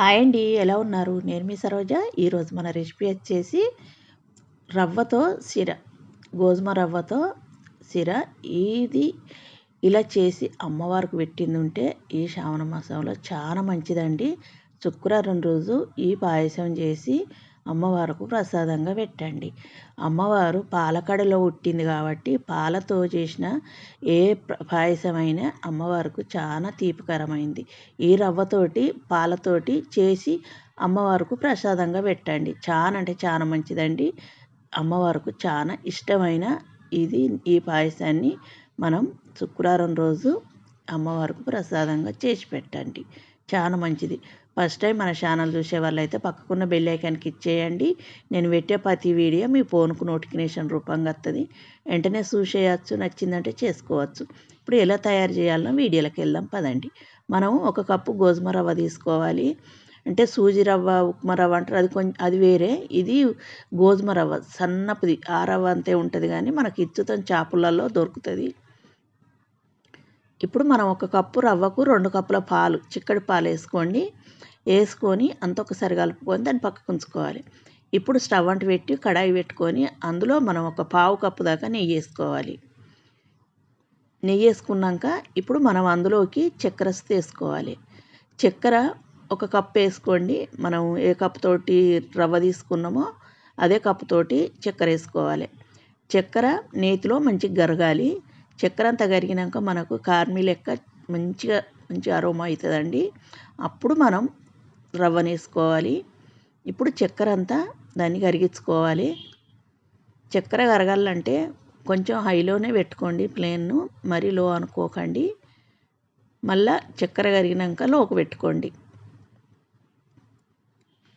Hi అండి ఎలా ఉన్నారు? నేను మీ సరోజ. ఈరోజు మన రెసిపీ వచ్చేసి రవ్వతో సిర గోధుమ రవ్వతో సిర. ఇది ఇలా చేసి అమ్మవారికి పెట్టింది ఉంటే ఈ శ్రావణ మాసంలో చాలా మంచిదండి. శుక్రవారం రోజు ఈ పాయసం చేసి అమ్మవారికి ప్రసాదంగా పెట్టండి. అమ్మవారు పాలకడలో పుట్టింది కాబట్టి పాలతో చేసిన ఏ పాయసమైనా అమ్మవారికి చాలా తీపికరమైంది. ఈ రవ్వతోటి పాలతోటి చేసి అమ్మవారికి ప్రసాదంగా పెట్టండి. చాలా అంటే చాలా మంచిదండి. అమ్మవారికి చాలా ఇష్టమైన ఇది ఈ పాయసాన్ని మనం శుక్రవారం రోజు అమ్మవారికి ప్రసాదంగా చేసి పెట్టండి. చాలా మంచిది. ఫస్ట్ టైం మన ఛానల్ చూసే వాళ్ళైతే పక్కకున్న బెల్ ఇచ్చేయండి నేను పెట్టే ప్రతి వీడియో మీ ఫోన్కు నోటిఫికేషన్ రూపంగా వస్తుంది వెంటనే చూసేయచ్చు నచ్చిందంటే చేసుకోవచ్చు. ఇప్పుడు ఎలా తయారు చేయాలనో వీడియోలోకి వెళ్దాం పదండి. మనం ఒక కప్పు గోధుమ రవ్వ తీసుకోవాలి. అంటే సూజీ రవ్వ ఉప్మా రవ్వ అంటారు. అది కొంచెం అది వేరే. ఇది గోధుమ రవ్వ. సన్నపుది. ఆ రవ్వ అంతే ఉంటుంది కానీ మనకి ఇచ్చుతం చేపలలో దొరుకుతుంది. ఇప్పుడు మనం ఒక కప్పు రవ్వకు రెండు కప్పుల పాలు చిక్కడి పాలు వేసుకోండి. వేసుకొని అంత ఒకసారి కలుపుకొని దాన్ని పక్కకు ఉంచుకోవాలి. ఇప్పుడు స్టవ్ అంటు పెట్టి కడాయి పెట్టుకొని అందులో మనం ఒక పావు కప్పు దాకా నెయ్యి వేసుకోవాలి. నెయ్యి వేసుకున్నాక ఇప్పుడు మనం అందులోకి చక్కెర వేసుకోవాలి. చక్కెర ఒక కప్ వేసుకోండి. మనం ఏ కప్పుతోటి రవ్వ తీసుకున్నామో అదే కప్పుతోటి చక్కెర వేసుకోవాలి. చక్కెర నేతిలో మంచిగా గరగాలి. చక్కెర అంతా కరిగినాక మనకు కార్మి లెక్క మంచిగా మంచి అరోమా అవుతుందండి. అప్పుడు మనం రవ్వను వేసుకోవాలి ఇప్పుడు చక్కెర అంతా దాన్ని కరిగించుకోవాలి. చక్కెర కరగాలంటే కొంచెం హైలోనే పెట్టుకోండి ప్లేన్ను మరీ లో అనుకోకండి. మళ్ళా చక్కెర కరిగినాక లోకి పెట్టుకోండి.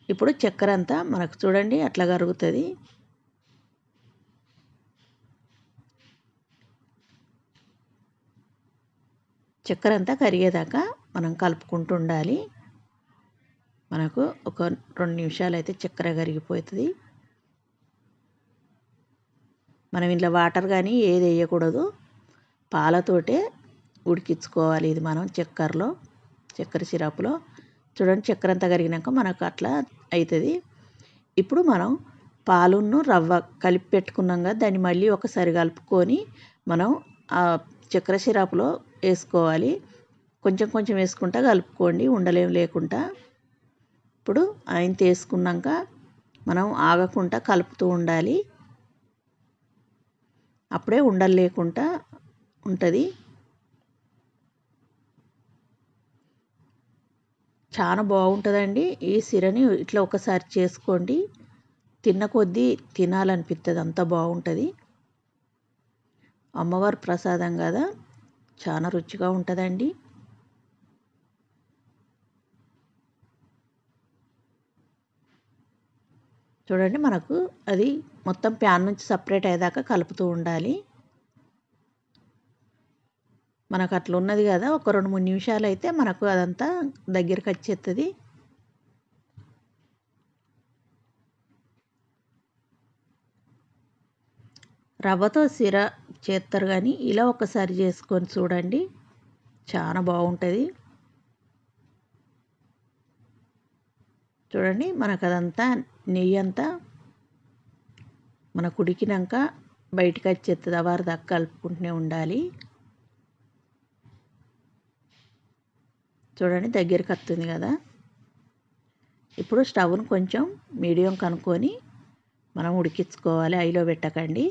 ఇప్పుడు చక్కెర అంతా మనకు చూడండి అట్లా కరుగుతుంది. చక్కెర అంతా కరిగేదాకా మనం కలుపుకుంటూ ఉండాలి. మనకు ఒక రెండు నిమిషాలు అయితే చక్కెర కరిగిపోతుంది. మనం ఇంట్లో వాటర్ కానీ ఏది వేయకూడదు. పాలతోటే ఉడికించుకోవాలి ఇది మనం చక్కెరలో చక్కెర సిరప్లో. చూడండి చక్కెర అంతా కరిగినాక మనకు అట్లా అవుతుంది ఇప్పుడు మనం పాలును రవ్వ కలిపి పెట్టుకున్నాం కదా దాన్ని మళ్ళీ ఒకసారి కలుపుకొని మనం ఆ చక్కెర సిరప్లో వేసుకోవాలి. కొంచెం కొంచెం వేసుకుంటా కలుపుకోండి ఉండలేం లేకుండా. ఇప్పుడు ఆయన తీసుకున్నాక మనం ఆగకుండా కలుపుతూ ఉండాలి. అప్పుడే ఉండలు లేకుండా ఉంటుంది. చాలా బాగుంటుందండి. ఈ సిరని ఇట్లా ఒకసారి చేసుకోండి. తిన్న కొద్దీ తినాలనిపిస్తుంది అంత బాగుంటుంది. అమ్మవారి ప్రసాదం కదా. చాలా రుచిగా ఉంటుందండి. చూడండి మనకు అది మొత్తం ప్యాన్ నుంచి సపరేట్ అయ్యేదాకా కలుపుతూ ఉండాలి. మనకు అట్లా ఉన్నది కదా. ఒక రెండు మూడు నిమిషాలు అయితే మనకు అదంతా దగ్గరికి వచ్చేస్తుంది రవ్వతో సిర చేస్తారు కానీ ఇలా ఒకసారి చేసుకొని చూడండి. చాలా బాగుంటుంది. చూడండి మనకు అదంతా నెయ్యి అంతా మనకు ఉడికినాక బయటకు వచ్చేస్తుంది అవారు దాకా కలుపుకుంటూనే ఉండాలి. చూడండి దగ్గరికి వస్తుంది కదా. ఇప్పుడు స్టవ్ను కొంచెం మీడియం కనుక్కొని మనం ఉడికించుకోవాలి. ఐలో పెట్టకండి.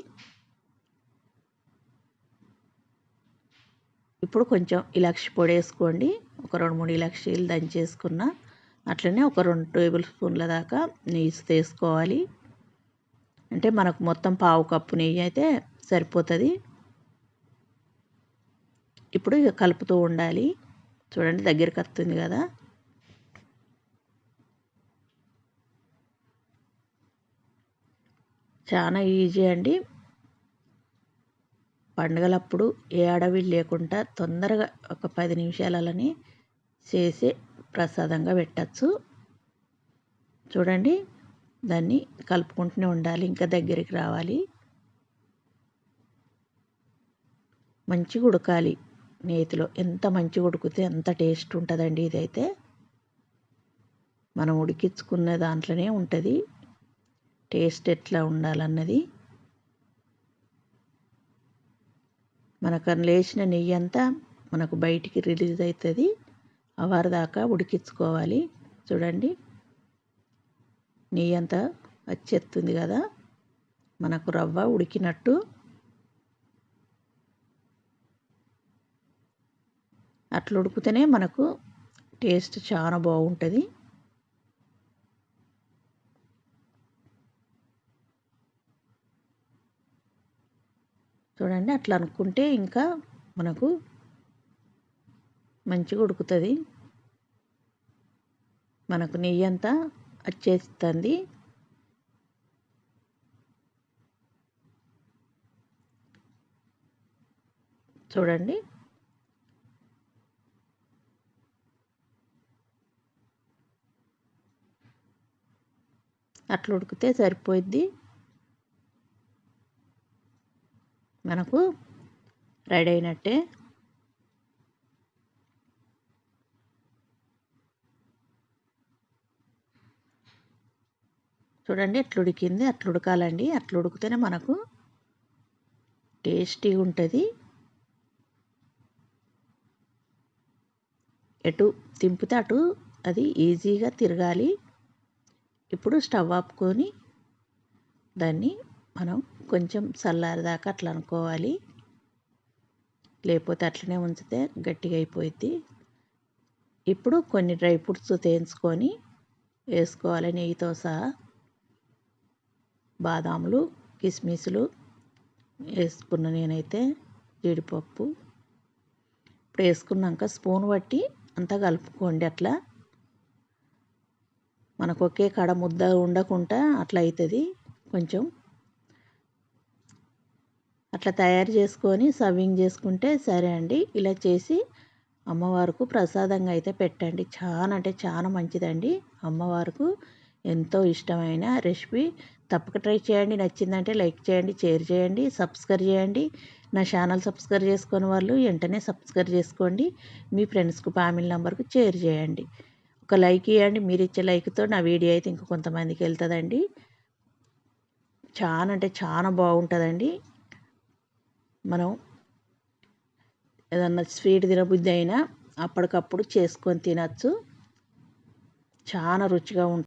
ఇప్పుడు కొంచెం ఇలాక్షి పొడి వేసుకోండి. ఒక రెండు మూడు ఇలాక్షీలు దంచేసుకున్న అట్లనే ఒక రెండు టేబుల్ స్పూన్ల దాకా నెయ్యి తీసుకోవాలి అంటే మనకు మొత్తం పావు కప్పు నెయ్యి అయితే సరిపోతుంది. ఇప్పుడు ఇక కలుపుతూ ఉండాలి. చూడండి దగ్గరికి వస్తుంది కదా. చాలా ఈజీ అండి. పండుగలప్పుడు ఏ అడవి లేకుండా తొందరగా ఒక పది నిమిషాలని చేసే ప్రసాదంగా పెట్టచ్చు. చూడండి దాన్ని కలుపుకుంటూనే ఉండాలి ఇంకా దగ్గరికి రావాలి. మంచిగా ఉడకాలి నేతిలో. ఎంత మంచిగా ఉడికితే ఎంత టేస్ట్ ఉంటుందండి ఇదైతే. మనం ఉడికించుకున్న దాంట్లోనే ఉంటుంది. టేస్ట్ ఎట్లా ఉండాలన్నది. మనకు లేచిన నెయ్యి అంతా మనకు బయటికి రిలీజ్ అవుతుంది. అవారు దాకా ఉడికించుకోవాలి. చూడండి. నెయ్యి అంతా వచ్చేస్తుంది కదా. మనకు రవ్వ ఉడికినట్టు. అట్లా ఉడికితేనే మనకు టేస్ట్ చాలా బాగుంటుంది. చూడండి అట్లా అనుకుంటే ఇంకా మనకు మంచిగా ఉడుకుతుంది. మనకు నెయ్యి అంతా వచ్చేస్తుంది చూడండి. అట్లా ఉడికితే సరిపోయిద్ది. మనకు రెడీ అయినట్టే. చూడండి ఎట్లా ఉడికింది అట్లా ఉడకాలండి. అట్లా ఉడికితేనే మనకు టేస్టీ ఉంటుంది. ఎటు తింపితే అటు అది ఈజీగా తిరగాలి. ఇప్పుడు స్టవ్ ఆపుకొని దాన్ని మనం కొంచెం చల్లారేదాకా అట్లా అనుకోవాలి. లేకపోతే అట్లనే ఉంచితే గట్టిగా అయిపోయింది ఇప్పుడు కొన్ని డ్రై ఫ్రూట్స్ తేంచుకొని వేసుకోవాలి నెయ్యితో సహా. బాదాములు కిస్మిస్లు వేసుకున్న నేనైతే జీడిపప్పు. ఇప్పుడు వేసుకున్నాక స్పూన్ బట్టి అంతా కలుపుకోండి అట్లా. మనకు ఒకే కాడ ముద్ద ఉండకుండా అట్లా అవుతుంది కొంచెం అట్లా తయారు చేసుకొని సర్వింగ్ చేసుకుంటే సరే అండి. ఇలా చేసి అమ్మవారికి ప్రసాదంగా అయితే పెట్టండి. చాలా అంటే చాలా మంచిదండి. అమ్మవారికి ఎంతో ఇష్టమైన రెసిపీ. తప్పక ట్రై చేయండి. నచ్చిందంటే లైక్ చేయండి షేర్ చేయండి సబ్స్క్రైబ్ చేయండి. నా ఛానల్ సబ్స్క్రైబ్ చేసుకుని వాళ్ళు వెంటనే సబ్స్క్రైబ్ చేసుకోండి. మీ ఫ్రెండ్స్కు ఫ్యామిలీ నెంబర్కు షేర్ చేయండి. ఒక లైక్ ఇవ్వండి మీరు ఇచ్చే లైక్తో నా వీడియో అయితే ఇంకా కొంతమందికి వెళ్తుందండి. చాలా అంటే చాలా బాగుంటుందండి. మనం ఏదన్నా స్వీట్ తినబుద్ధి అయినా అప్పటికప్పుడు చేసుకొని తినచ్చు. చాలా రుచిగా ఉంటుంది.